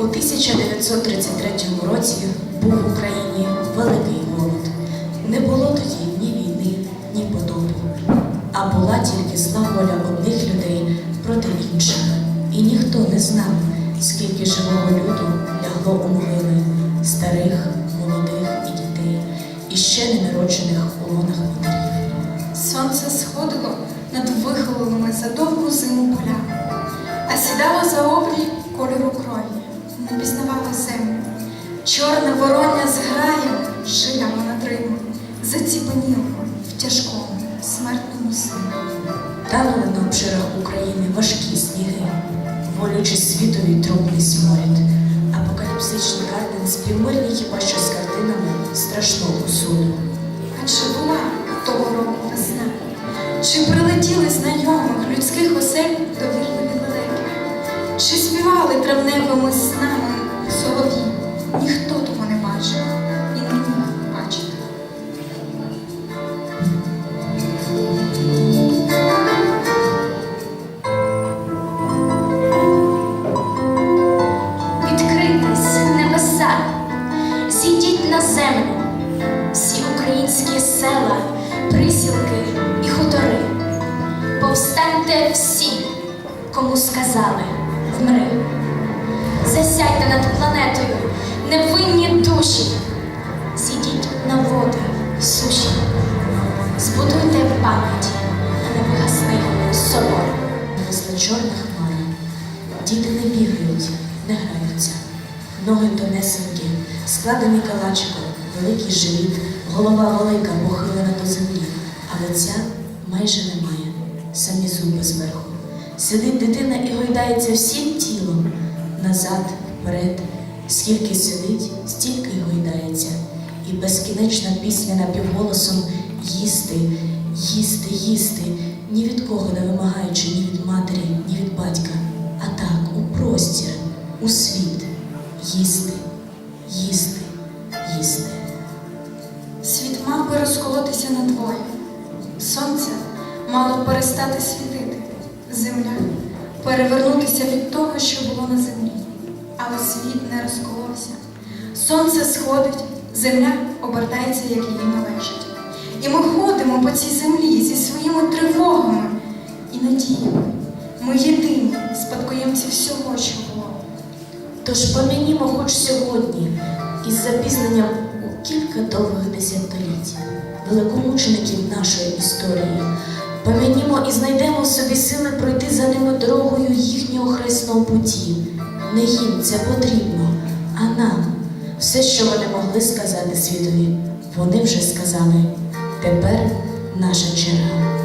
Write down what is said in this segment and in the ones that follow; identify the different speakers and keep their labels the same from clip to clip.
Speaker 1: У 1933 році був в Україні великий голод. Не було тоді ні війни, ні потопу, а була тільки зла воля одних людей проти інших. І ніхто не знав, скільки живого люду лягло у могили старих, молодих і дітей, і ще ненароджених у лонах матерів.
Speaker 2: Сонце сходило над вихололими за довгу зиму полями, а сідало за обрій кольору крові, не пізнавало землю. Чорна вороня зграє шилями над заціпеніла в тяжкому смертному сні.
Speaker 1: Танули на обширах України важкі сніги, волючи світові
Speaker 3: невинні душі, зійдіть на води суші, збудуйте пам'ять на невигасних собор.
Speaker 1: Несла чорна хмара. Діти не бігають, не граються. Ноги тонесенькі, складені калачиком, великий живіт, голова велика, похилена до землі, а лиця майже немає, самі зуби зверху. Сидить дитина і гойдається всім тілом, назад, вперед. Скільки сидить, стільки й гойдається, і безкінечна пісня напівголосом їсти, їсти, їсти, ні від кого не вимагаючи ні від матері, ні від батька, а так, у простір, у світ, їсти, їсти, їсти.
Speaker 2: Світ мав би розколотися надвоє. Сонце мало перестати світити, земля перевернутися від того, що було на землі. Але світ не розколовся. Сонце сходить, земля обертається, як їй належить. І ми ходимо по цій землі зі своїми тривогами і надіями. Ми єдині спадкоємці всього, що було.
Speaker 1: Тож помінімо хоч сьогодні, із запізненням у кілька довгих десятиліть, великомучеників нашої історії. Помінімо і знайдемо в собі сили пройти за ними дорогою їхнього хресного путі. Не їм це потрібно, а нам. Все, що вони могли сказати світові, вони вже сказали. Тепер наша черга.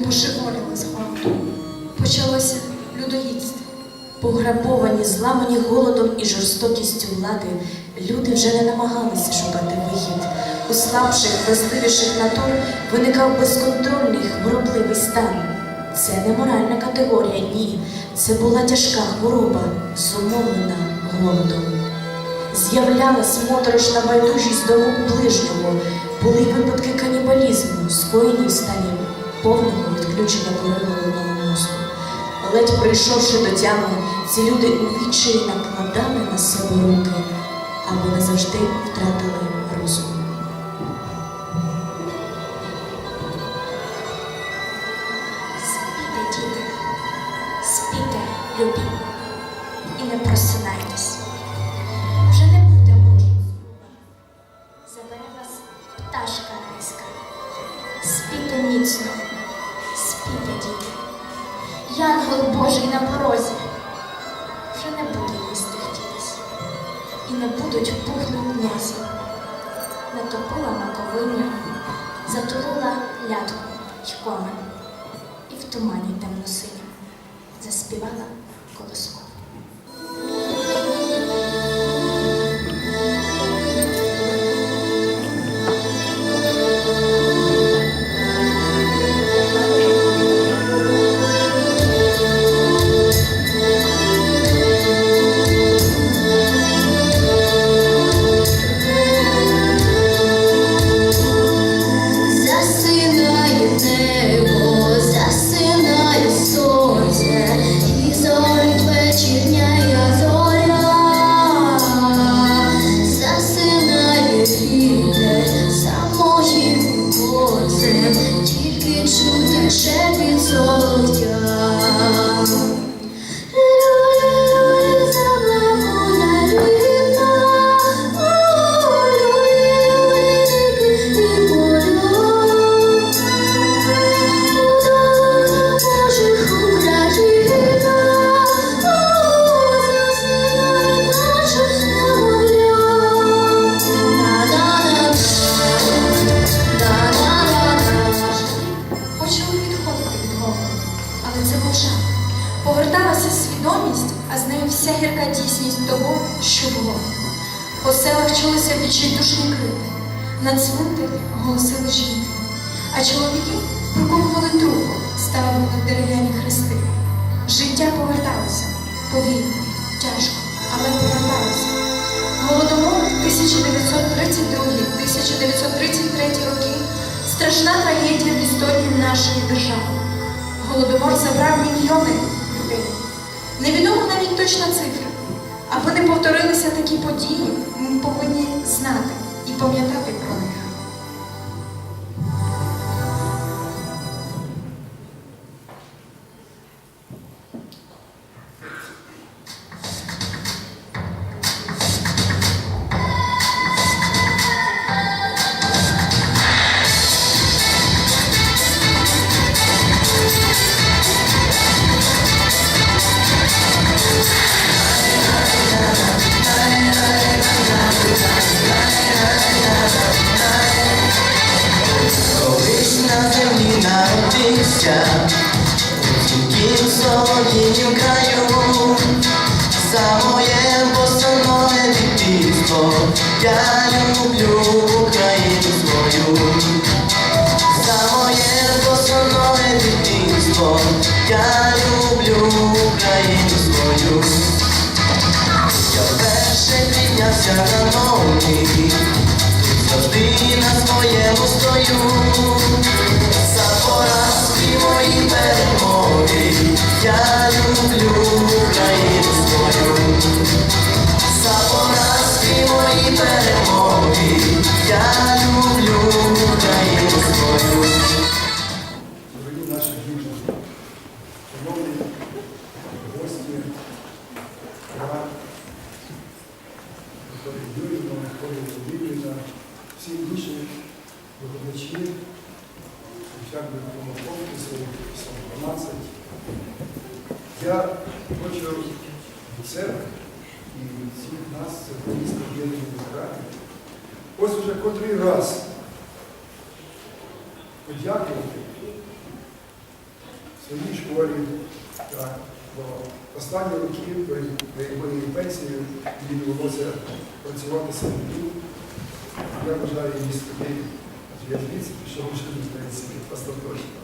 Speaker 2: люди божеволіли з голоду. Почалося людоїдство.
Speaker 1: Пограбовані, зламані голодом і жорстокістю влади, люди вже не намагалися шукати вихід. У слабших, властивіших натур виникав безконтрольний хворобливий стан. Це не моральна категорія, ні. Це була тяжка хвороба, зумовлена голодом. З'являлась моторошна байдужість до рук ближнього, були випадки канібалізму, скоєні в стані повного відключення коренного мозку. Ледь прийшовши до тями, ці люди у відчаї накладали на себе руки, або не завжди втратили розум.
Speaker 3: Спіте, діти, спіте, любі.
Speaker 2: трагедія в історії нашої держави. Голодомор забрав мільйони людей. Невідома навіть точна цифра. Аби не повторилися такі події, ми повинні знати і пам'ятати.
Speaker 4: Народився у тільки солодіннім краю, за моє босоноге дитинство, я люблю Україну свою, за моє босоноге дитинство, я люблю Україну свою. Я вперше піднявся на ноги, завжди на своєму стою. Мої
Speaker 5: до остаточно.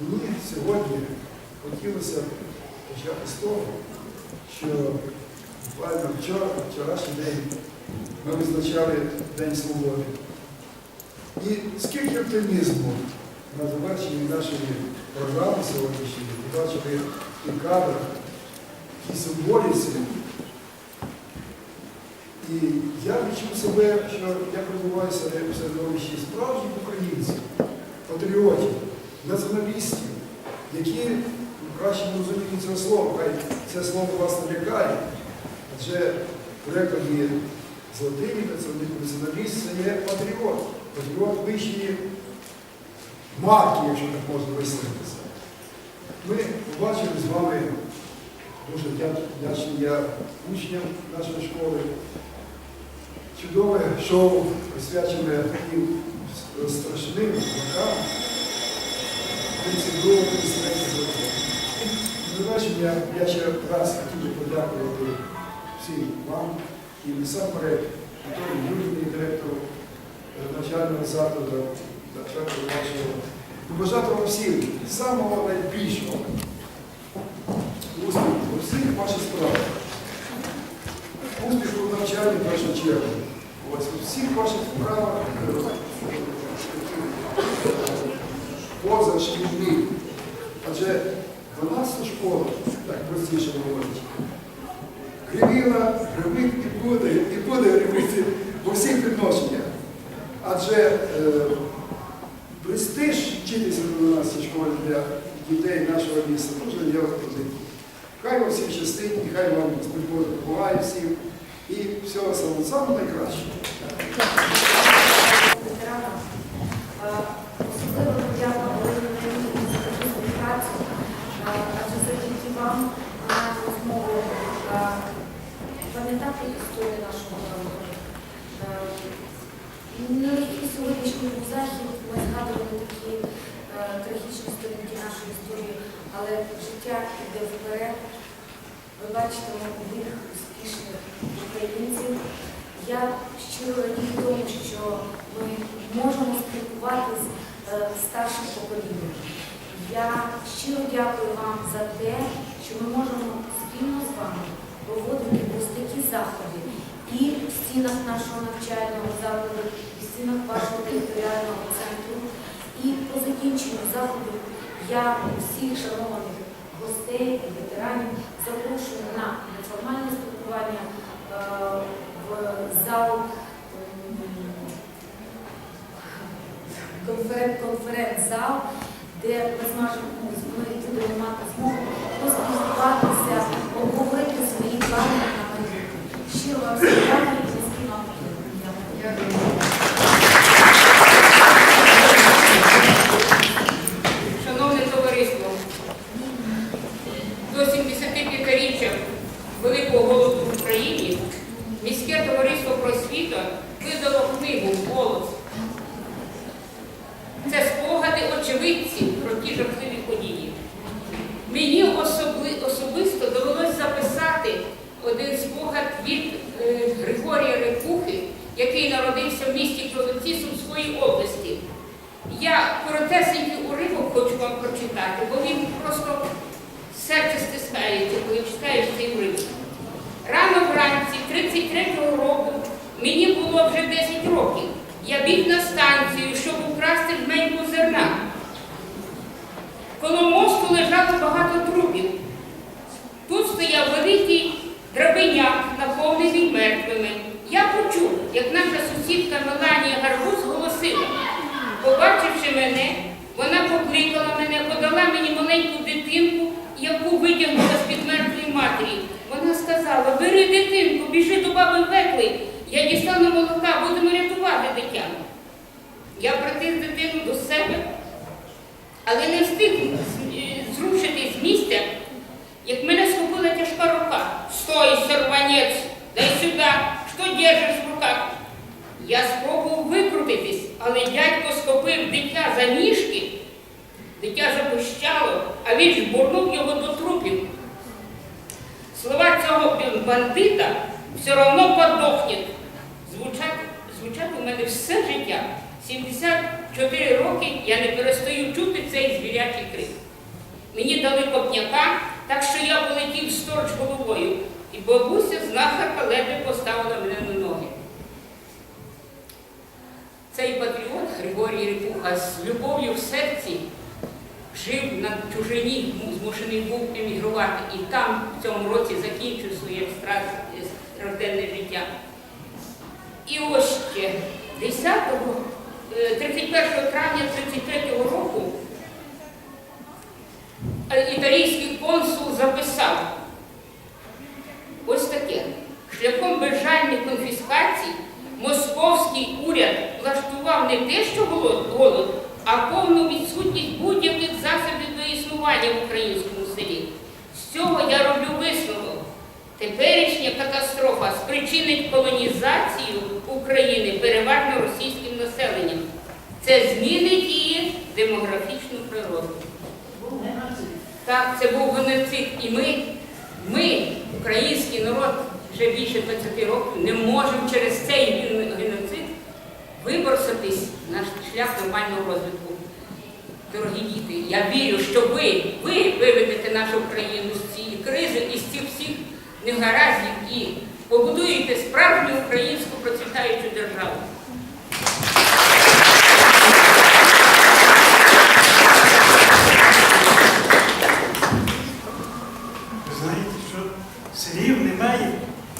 Speaker 5: Мені сьогодні хотілося почати з того, що буквально вчора, вчорашній день ми визначали День Свободи. І скільки оптимізму на завершенні нашої програми сьогоднішньої побачили і кадр, і символіці. І я відчув себе, що я перебуваюся в середовищі справжніх українців, патріотів, націоналістів, які в кращому розумінні цього слова, хай це слово вас не лякає, адже в перекладі з латині націоналіст це є патріот, патріот вищої марки, якщо так можна висловитися. Ми побачили з вами дуже дя- вдячний я учням нашої школи. Чудове шоу, присвячене таким страшним рокам 32 33 року. На я ще раз хотів би подякувати всім вам і насамперед Анатолію Юрійовні, директору е, навчального закладу, навчального вашого. Побажати вам всім самого найбільшого успіху у всіх ваших справах. Успіху в навчанні в першу чергу. Ось у всіх ваших поза шкільні. Адже 12 школа, так простіше говорить, гривіла, гривить і буде, і буде гривити у всіх відношеннях. Адже е, престиж вчитися в 12 школі для дітей нашого міста дуже є великий. Хай вам всім щастить, і хай вам Бог допомагає всім. І всього самого найкращого.
Speaker 6: Е, Особливо подяка за співпрацю, Е, адже завдяки вам ми маємо змогу е, пам'ятати історію нашого народу. Е, сьогоднішній захід ми згадували такі е, трагічні сторінки нашої історії, але життя йде вперед. Ви бачите молодих, успішних українців. Я щиро радію тому, що ми можемо спілкуватися е, з старшим поколінням. Я щиро дякую вам за те, що ми можемо спільно з вами проводити ось такі заходи і в стінах нашого навчального закладу, і в стінах вашого територіального центру. І по закінченню заходу я всіх шанованих гостей і ветеранів запрошую на неформальне спілкування е, в зал конференц-зал, де ми зможемо ми будемо мати змогу поспілкуватися, обговорити свої плани на майбутнє. Щиро вам дякую і низький вам. Дякую.
Speaker 7: Я коротесенький уривок хочу вам прочитати, бо він просто серце стискається, коли читаєш цей уривок. Рано вранці 33-го року мені було вже 10 років. Я біг на станцію, щоб украсти жменьку зерна. Коло мосту лежало багато трупів. Тут стояв великий драбиняк, наповнений мертвими. Я почув, як наша сусідка Меланія Гарбуз голосила. Побачивши мене, вона покликала мене, подала мені маленьку дитинку, яку витягнула з-під мертвої матері. Вона сказала, бери дитинку, біжи до баби Векли, я дістану молока, будемо рятувати дитя. Я притис дитину до себе, але не встиг з- е, зрушити з місця, як мене схопила тяжка рука. Стой, сорванець, дай сюди, що держиш в руках? Я спробував викрутитись, але дядько схопив дитя за ніжки, дитя запущало, а він жбурнув його до трупів. Слова цього бандита все одно подохнуть. Звучать, звучать у мене все життя. 74 роки я не перестаю чути цей звірячий крик. Мені дали копняка, так що я полетів сторч головою, і бабуся знахарка ледве поставила мене на ноги. Цей патріот Григорій Репуха з любов'ю в серці жив на чужині, змушений був емігрувати і там в цьому році закінчив своє стра- життя. І ось ще 10, е, 31 травня 33 року е, італійський консул записав ось таке. Шляхом безжальних конфіскацій московський уряд влаштував не те, що голод, а повну відсутність будь-яких засобів до існування в українському селі. З цього я роблю висновок. Теперішня катастрофа спричинить колонізацію України переважно російським населенням. Це змінить її демографічну природу. Так, це був геноцид. І ми, ми, український народ, вже більше 20 років, не можемо через цей геноцид виборситись на шлях нормального розвитку. Дорогі діти, я вірю, що ви, ви виведете нашу країну з цієї кризи і з цих всіх негараздів і побудуєте справжню українську процвітаючу державу.
Speaker 8: Ви знаєте, що слів немає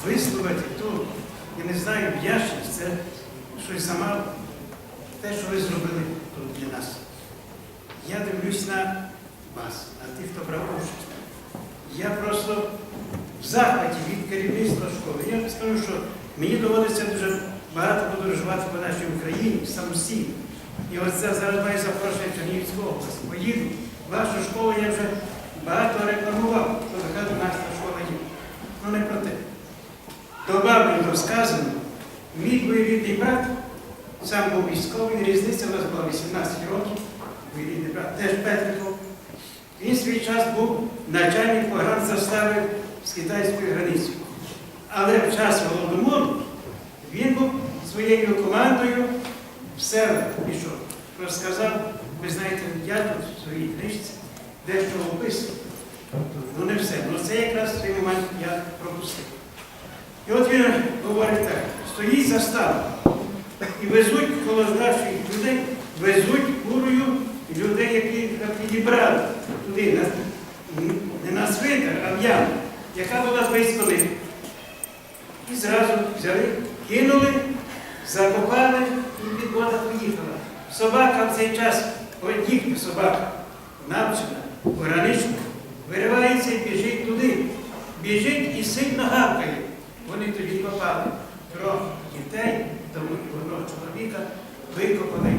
Speaker 8: висловити ту, я не знаю, вдячність, це щось сама, те, що ви зробили тут для нас. Я дивлюсь на вас, на тих, хто брав участь. Я просто в захваті від керівництва школи. Я скажу, що мені доводиться дуже багато подорожувати по нашій Україні самостійно. І ось це зараз маю запрошення в Чернігівську область. Поїду. Вашу школу я вже багато рекламував, що така нас школа є. Ну не про те. Добавлю до сказано, мій двоюрідний брат сам був військовий, різниця у нас була 18 років, двоюрідний брат, теж Петриков. Він свій час був начальник погранзастави з китайською границею. Але в час голодомору він був своєю командою в село пішов. Розказав, ви знаєте, я тут в своїй книжці дещо описував. Ну не все. Ну це якраз цей момент я пропустив. І от він говорить так, стоїть застава. І везуть коло наших людей, везуть курою людей, які підібрали туди, не на свинтар, а в яму, яка була близько них. І зразу взяли, кинули, закопали і підвода поїхала. Собака в цей час, їхня собака, навчена, поранична, виривається і біжить туди. Біжить і сильно гавкає. Вони тоді попали трьох дітей, тому одного чоловіка викопали.